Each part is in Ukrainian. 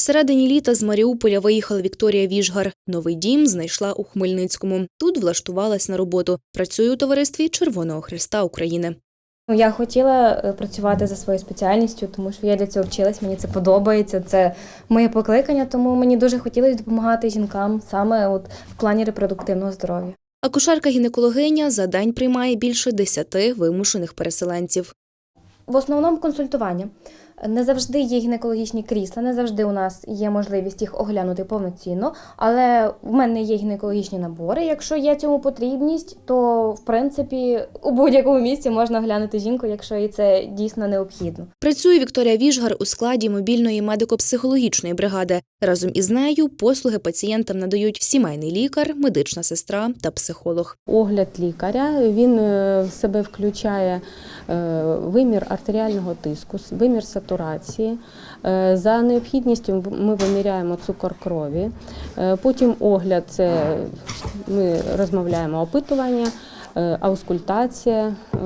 Всередині літа з Маріуполя виїхала Вікторія Віжгар. Новий дім знайшла у Хмельницькому. Тут влаштувалась на роботу. Працює у товаристві Червоного Христа України. Ну, Я хотіла е, працювати за своєю спеціальністю, тому що я для цього вчилась, мені це подобається. Це моє покликання, тому мені дуже хотілося допомагати жінкам саме от в плані репродуктивного здоров'я. Акушерка-гінекологиня за день приймає більше десяти вимушених переселенців. В основному консультування. Не завжди є гінекологічні крісла, не завжди у нас є можливість їх оглянути повноцінно, але в мене є гінекологічні набори. Якщо є цьому потрібність, то в принципі у будь-якому місці можна оглянути жінку, якщо і це дійсно необхідно. Працює Вікторія Віжгар у складі мобільної медико-психологічної бригади. Разом із нею послуги пацієнтам надають сімейний лікар, медична сестра та психолог. Огляд лікаря він е, в себе включає вимір артеріального тиску, вимір сатурації. Е, За необхідністю ми виміряємо цукор крові. Е, Потім огляд це ми розмовляємо опитування. е, Аускультація, е,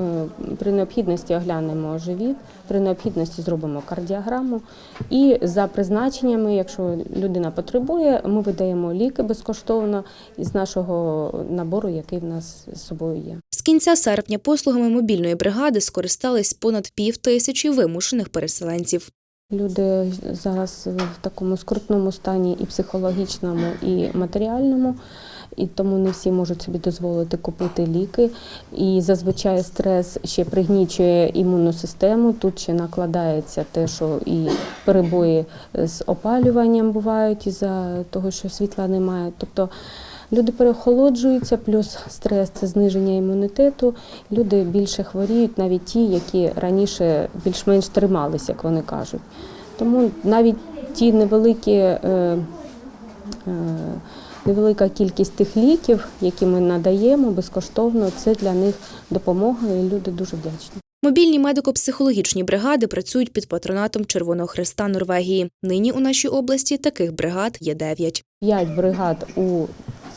при необхідності оглянемо живіт, при необхідності зробимо кардіограму. І за призначеннями, якщо людина потребує, ми видаємо ліки безкоштовно із нашого набору, який в нас з собою є. Кінця серпня послугами мобільної бригади скористались понад пів тисячі вимушених переселенців. Люди зараз в такому скрутному стані і психологічному, і матеріальному, і тому не всі можуть собі дозволити купити ліки. І зазвичай стрес ще пригнічує імунну систему. Тут ще накладається те, що і перебої з опалюванням бувають із-за того, що світла немає. Тобто люди переохолоджуються, плюс стрес це зниження імунітету. Люди більше хворіють, навіть ті, які раніше більш-менш тримались, як вони кажуть. Тому навіть ті невеликі. Е, е, Невелика кількість тих ліків, які ми надаємо безкоштовно, це для них допомога, і люди дуже вдячні. Мобільні медико-психологічні бригади працюють під патронатом Червоного Христа Норвегії. Нині у нашій області таких бригад є дев'ять. П'ять бригад у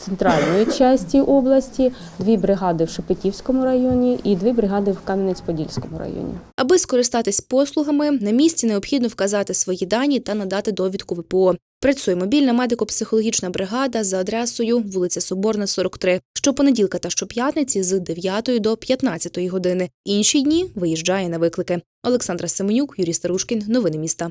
центральної часті області, дві бригади в Шепетівському районі і дві бригади в Кам'янець-Подільському районі. Аби скористатись послугами, на місці необхідно вказати свої дані та надати довідку ВПО. Працює мобільна медико-психологічна бригада за адресою вулиця Соборна, 43, щопонеділка та щоп'ятниці з 9 до 15 години. Інші дні виїжджає на виклики. Олександра Семенюк, Юрій Старушкін. Новини міста.